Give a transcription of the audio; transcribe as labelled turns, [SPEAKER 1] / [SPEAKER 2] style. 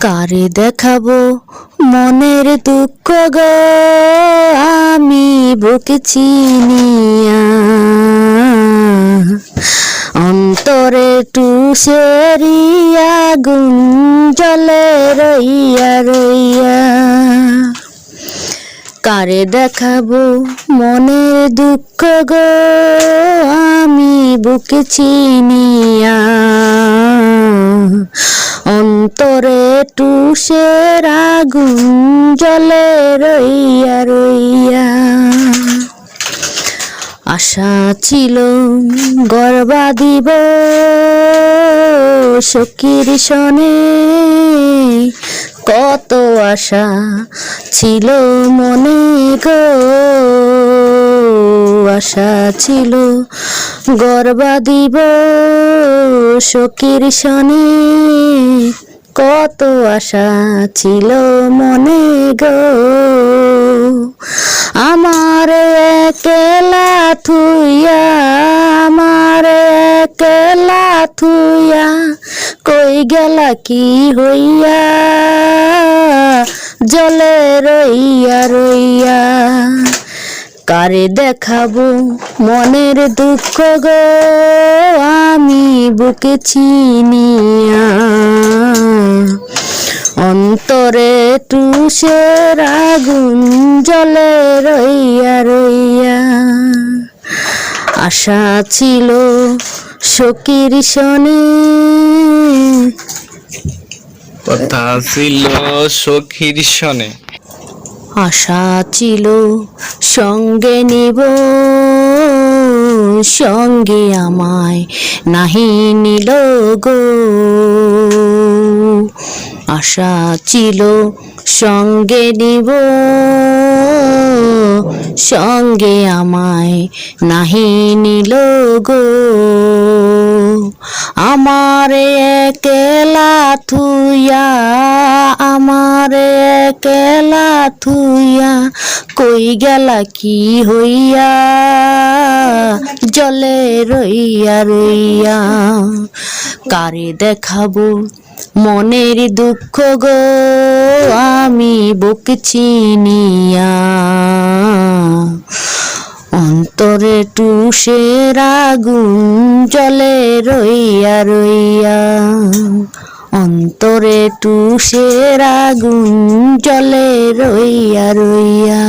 [SPEAKER 1] কারে দেখাবো মনের দুঃখ গো? আমি বুকে চিনিয়া অন্তরে টুসেরিয়া গুণ জলে রইয়া রইয়া কারে দেখাবো মনের দুঃখ গো? আমি বুকে চিনিয়া অন্তরে টুসের আগুন জলে রইয়া রইয়া। আশা ছিল গর্বা দিব সখীর সনে কত আশা ছিল মনে গো। আশা ছিল গর্বা দিব সখীর সনে কত আশা ছিল মনে গো। আমার একলা থুইয়া, আমার একলা থুইয়া কই গেলা কি হইয়া? জলে রইয়া রইয়া কারে দেখাবো মনের দুঃখ গো? আমি বুকে চিনিয়া অন্তরে টুসের আগুন জলে রইয়া রইয়া। আশা ছিল সকির শনে।
[SPEAKER 2] কথা ছিল সখীর সনে
[SPEAKER 1] আশা ছিল সঙ্গে নিব সঙ্গে আমায় নাহি নিল গো। আশা ছিল সঙ্গে নিব। সঙ্গে আমায় নাহি নিল গো। আমার একলা থুইয়া, আমার একলা থুইয়া কই গেলা কি হইয়া? জলে রইয়া রইয়া, কারে দেখাবো মনের দুঃখ গো, আমি বুক চিনিয়া। অন্তরে টুসের আগুন জলে রইয়া রইয়া। অন্তরে টুসের আগুন জলে রইয়া রইয়া?